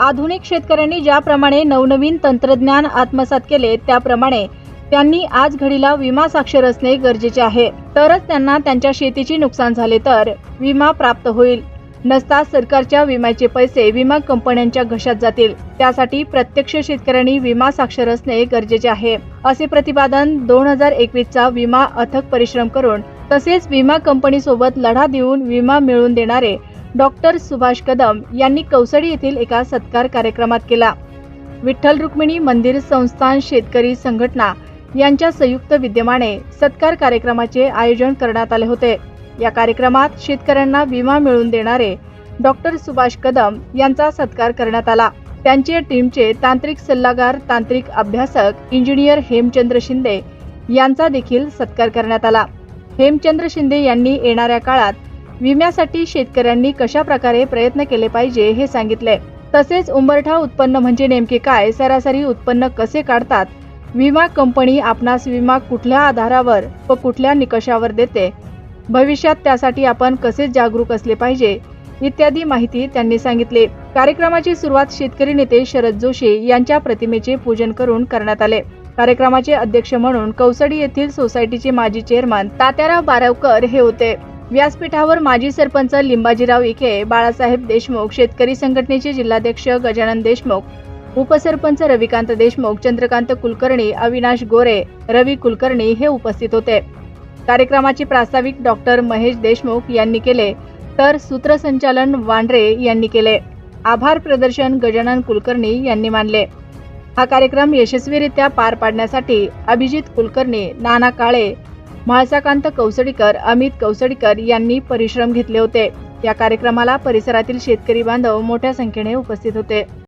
आधुनिक शेतकऱ्यांनी ज्याप्रमाणे नवनवीन तंत्रज्ञान आत्मसात केले त्याप्रमाणे त्यांनी आज घडीला विमा साक्षर असणे गरजेचे आहे. तरच त्यांना त्यांच्या शेतीची नुकसान झाले तर विमा प्राप्त होईल. नसता सरकारच्या विम्याचे पैसे विमा कंपन्यांच्या घशात जातील. त्यासाठी प्रत्यक्ष शेतकऱ्यांनी विमा साक्षर असणे गरजेचे आहे. असे प्रतिपादन दोन हजार एकवीसचा विमा अथक परिश्रम करून तसेच विमा कंपनीसोबत लढा देऊन विमा मिळवून देणारे डॉक्टर सुभाष कदम यांनी कौसडी येथील एका सत्कार कार्यक्रमात केला. विठ्ठल रुक्मिणी मंदिर संस्थान शेतकरी संघटना यांच्या संयुक्त विद्यमाने सत्कार कार्यक्रमाचे आयोजन करण्यात आले होते. या कार्यक्रमात शेतकऱ्यांना विमा मिळवून देणारे डॉक्टर सुभाष कदम यांचा सत्कार करण्यात आला. त्यांच्या टीमचे तांत्रिक सल्लागार तांत्रिक अभ्यासक इंजिनियर हेमचंद्र शिंदे यांचा देखील सत्कार करण्यात आला. हेमचंद्र शिंदे यांनी येणाऱ्या काळात विम्यासाठी शेतकऱ्यांनी कशा प्रकारे प्रयत्न केले पाहिजे हे सांगितले तसेच उंबरठा उत्पन्न म्हणजे नेमके काय सरासरी उत्पन्न कसे काढतात विमा कंपनी आपणास विमा कुठल्या आधारावर व कुठल्या निकषावर देते भविष्यात त्यासाठी आपण कसे जागरूक असले पाहिजे इत्यादी माहिती त्यांनी सांगितली. कार्यक्रमाची सुरुवात शेतकरी नेते शरद जोशी यांच्या प्रतिमेचे पूजन करून करण्यात आले. कार्यक्रमाचे अध्यक्ष म्हणून कौसडी येथील सोसायटीचे माजी चेअरमन तात्याराव बारावकर हे होते. व्यासपीठावर माजी सरपंच लिंबाजीराव इखे बाळासाहेब देशमुख शेतकरी संघटनेचे जिल्हाध्यक्ष गजानन देशमुख उपसरपंच रविकांत देशमुख चंद्रकांत कुलकर्णी अविनाश गोरे रवी कुलकर्णी हे उपस्थित होते. कार्यक्रमाचे प्रास्ताविक डॉक्टर महेश देशमुख यांनी केले तर सूत्रसंचालन वांड्रे यांनी केले. आभार प्रदर्शन गजानन कुलकर्णी यांनी मानले. हा कार्यक्रम यशस्वीरित्या पार पाडण्यासाठी अभिजित कुलकर्णी नाना काळे म्हाळसाकांत कौसडीकर अमित कौसडीकर यांनी परिश्रम घेतले होते. या कार्यक्रमाला परिसरातील शेतकरी बांधव मोठ्या संख्येने उपस्थित होते.